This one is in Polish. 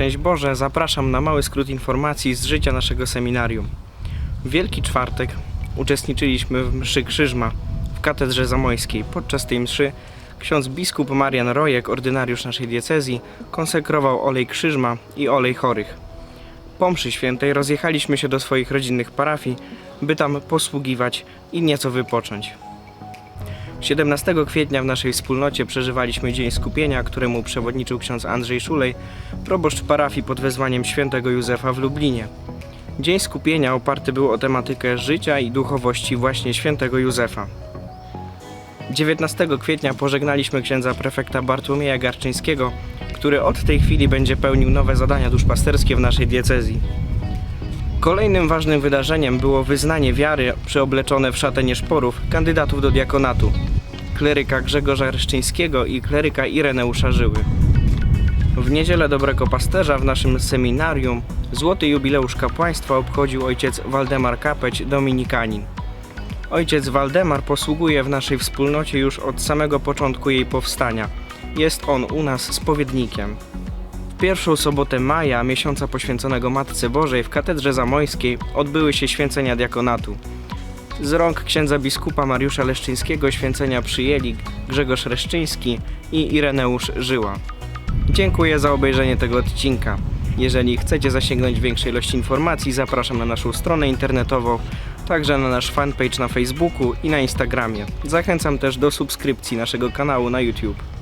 Szczęść Boże, zapraszam na mały skrót informacji z życia naszego seminarium. W Wielki Czwartek uczestniczyliśmy w mszy Krzyżma w Katedrze Zamojskiej. Podczas tej mszy ksiądz biskup Marian Rojek, ordynariusz naszej diecezji, konsekrował olej Krzyżma i olej chorych. Po mszy świętej rozjechaliśmy się do swoich rodzinnych parafii, by tam posługiwać i nieco wypocząć. 17 kwietnia w naszej wspólnocie przeżywaliśmy Dzień Skupienia, któremu przewodniczył ksiądz Andrzej Szulej, proboszcz parafii pod wezwaniem świętego Józefa w Lublinie. Dzień Skupienia oparty był o tematykę życia i duchowości właśnie świętego Józefa. 19 kwietnia pożegnaliśmy księdza prefekta Bartłomieja Garczyńskiego, który od tej chwili będzie pełnił nowe zadania duszpasterskie w naszej diecezji. Kolejnym ważnym wydarzeniem było wyznanie wiary przeobleczone w szatę nieszporów kandydatów do diakonatu kleryka Grzegorza Reszczyńskiego i kleryka Ireneusza Żyły. W niedzielę Dobrego Pasterza w naszym seminarium złoty jubileusz kapłaństwa obchodził ojciec Waldemar Kapeć, dominikanin. Ojciec Waldemar posługuje w naszej wspólnocie już od samego początku jej powstania. Jest on u nas spowiednikiem. Pierwszą sobotę maja, miesiąca poświęconego Matce Bożej w Katedrze Zamojskiej odbyły się święcenia diakonatu. Z rąk księdza biskupa Mariusza Leszczyńskiego święcenia przyjęli Grzegorz Reszczyński i Ireneusz Żyła. Dziękuję za obejrzenie tego odcinka. Jeżeli chcecie zasięgnąć większej ilości informacji, zapraszam na naszą stronę internetową, także na nasz fanpage na Facebooku i na Instagramie. Zachęcam też do subskrypcji naszego kanału na YouTube.